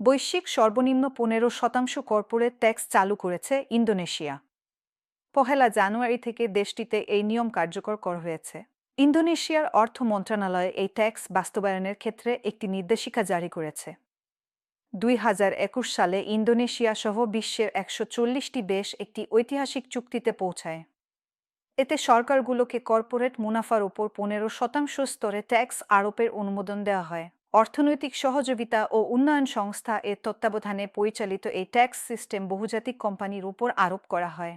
বৈশ্বিক সর্বনিম্ন পনেরো শতাংশ কর্পোরেট ট্যাক্স চালু করেছে ইন্দোনেশিয়া। পহেলা জানুয়ারি থেকে দেশটিতে এই নিয়ম কার্যকর করা হয়েছে। ইন্দোনেশিয়ার অর্থ মন্ত্রণালয় এই ট্যাক্স বাস্তবায়নের ক্ষেত্রে একটি নির্দেশিকা জারি করেছে। দুই হাজার একুশ সালে ইন্দোনেশিয়া সহ বিশ্বের একশো চল্লিশটি দেশ একটি ঐতিহাসিক চুক্তিতে পৌঁছায়। এতে সরকারগুলোকে কর্পোরেট মুনাফার ওপর পনেরো শতাংশ স্তরে ট্যাক্স আরোপের অনুমোদন দেওয়া হয়। অর্থনৈতিক সহযোগিতা ও উন্নয়ন সংস্থা এর তত্ত্বাবধানে পরিচালিত এই ট্যাক্স সিস্টেম বহুজাতিক কোম্পানির উপর আরোপ করা হয়,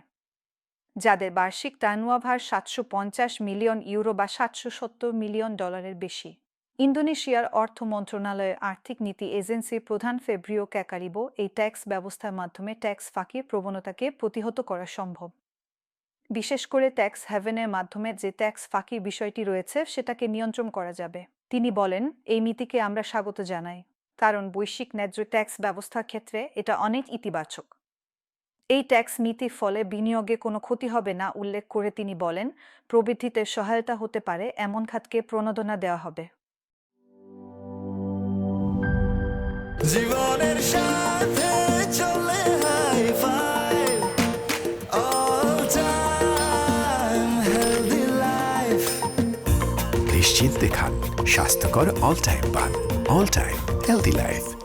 যাদের বার্ষিক টার্নওভার সাতশো পঞ্চাশ মিলিয়ন ইউরো বা সাতশো সত্তর মিলিয়ন ডলারের বেশি। ইন্দোনেশিয়ার অর্থ মন্ত্রণালয়ের আর্থিক নীতি এজেন্সির প্রধান ফেব্রিও ক্যাকারিবো এই ট্যাক্স ব্যবস্থার মাধ্যমে ট্যাক্স ফাঁকির প্রবণতাকে প্রতিহত করা সম্ভব। বিশেষ করে ট্যাক্স হ্যাভেনের মাধ্যমে যে ট্যাক্স ফাঁকির বিষয়টি রয়েছে, সেটাকে নিয়ন্ত্রণ করা যাবে। তিনি বলেন এই নীতিকে আমরা স্বাগত জানাই কারণ বৈশ্বিক ন্যায্য ট্যাক্স ব্যবস্থার ক্ষেত্রে এটা অনেক ইতিবাচক। এই ট্যাক্স নীতির ফলে বিনিয়োগে কোনো ক্ষতি হবে না উল্লেখ করে তিনি বলেন প্রবৃদ্ধিতে সহায়তা হতে পারে এমন খাতকে প্রণোদনা দেওয়া হবে। জীবনের সাথে চলে hi fi all time healthy life নিশ্চিন্তে খান স্বাস্থ্যকর অল টাইম পান অল টাইম হেলদি লাইফ